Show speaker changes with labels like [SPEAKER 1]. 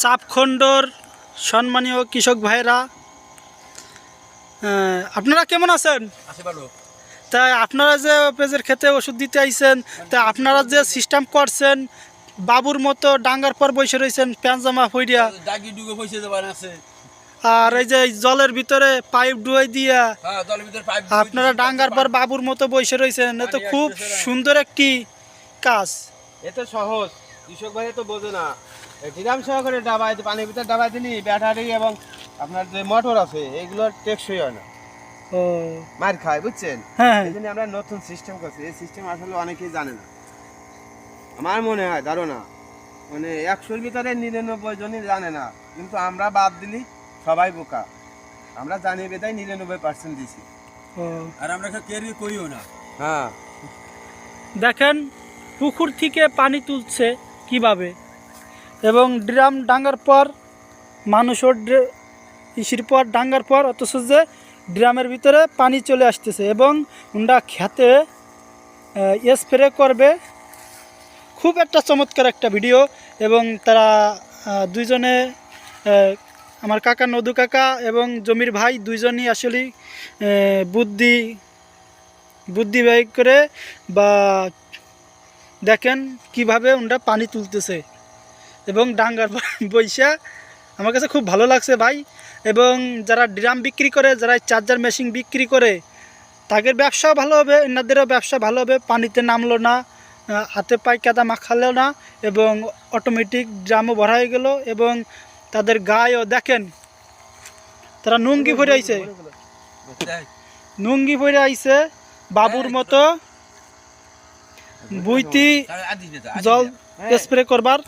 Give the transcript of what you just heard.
[SPEAKER 1] চাপখণ্ডর সম্মানীয় কৃষক ভাইরা আপনারা কেমন আছেন?
[SPEAKER 2] আছে
[SPEAKER 1] তাই আপনারা যে পেঁজের খেতে ওষুধ দিতে আইছেন তা আপনারা যে সিস্টেম করছেন বাবুর মতো ডাঙ্গার পর বসে রয়েছেন প্যান্ট জামা হইয়া
[SPEAKER 2] দাগি ডুবে পয়সা দেবার আছে।
[SPEAKER 1] আর এই যে জলের ভিতরে পাইপ ডুয়াই দিয়া
[SPEAKER 2] হ্যাঁ দলের ভিতরে পাইপ
[SPEAKER 1] আপনারা ডাঙ্গার পর বাবুর মতো বসে রয়েছেন এ তো খুব সুন্দর একটি কাজ।
[SPEAKER 3] এত সহজ কৃষক ভাই তো বোঝে না। ড্রাম সহকারে ডাবাই পানির ভিতরে ডাবাই দিলি ব্যাটারি এবং আপনার যে মোটর আছে এগুলো টেকসই হয় না।
[SPEAKER 1] ও।
[SPEAKER 3] মার খায় বুঝছেন?
[SPEAKER 1] হ্যাঁ
[SPEAKER 3] এই জন্য আমরা নতুন সিস্টেম করছি। এই সিস্টেম আসলে অনেকেই জানে না। আমার মনে হয় ধারণা মানে একশোর ভিতরে নিরানব্বই জনই জানে না। কিন্তু আমরা বাদ দিলি সবাই বোকা। আমরা জানি বেদায় নিরানব্বই পার্সেন্ট দিছি।
[SPEAKER 2] আর আমরা কেয়ারি করিও না।
[SPEAKER 3] হ্যাঁ।
[SPEAKER 1] দেখেন পুকুর থেকে পানি তুলছে কীভাবে? এবং ড্রাম ডাঙ্গার পর মানুষও ইসির পর, ডাঙ্গার পর, অথচ যে ড্রামের ভিতরে পানি চলে আসতেছে এবং উন্ডা খেতে স্প্রে করবে। খুব একটা চমৎকার একটা ভিডিও এবং তারা দুইজনে আমার কাকা নদু কাকা এবং জমির ভাই দুইজনই আসলে বুদ্ধি বুদ্ধি ব্যয় করে বা দেখেন কীভাবে ওনরা পানি তুলতেছে। এবং ডাঙ্গার বৈশা আমার কাছে খুব ভালো লাগছে ভাই। এবং যারা ড্রাম বিক্রি করে যারা চার্জার মেশিন বিক্রি করে তাদের ব্যবসাও ভালো হবে এনাদেরও ব্যবসা ভালো হবে। পানিতে নামলো না হাতে পায়ে কাদা মাখালো না এবং অটোমেটিক ড্রামও ভরা হয়ে গেল এবং তাদের গায়েও দেখেন তারা নুঙ্গি ভরে আইছে। নুঙ্গি ভরে আইছে বাবুর মতো বুইতি জল স্প্রে করবার।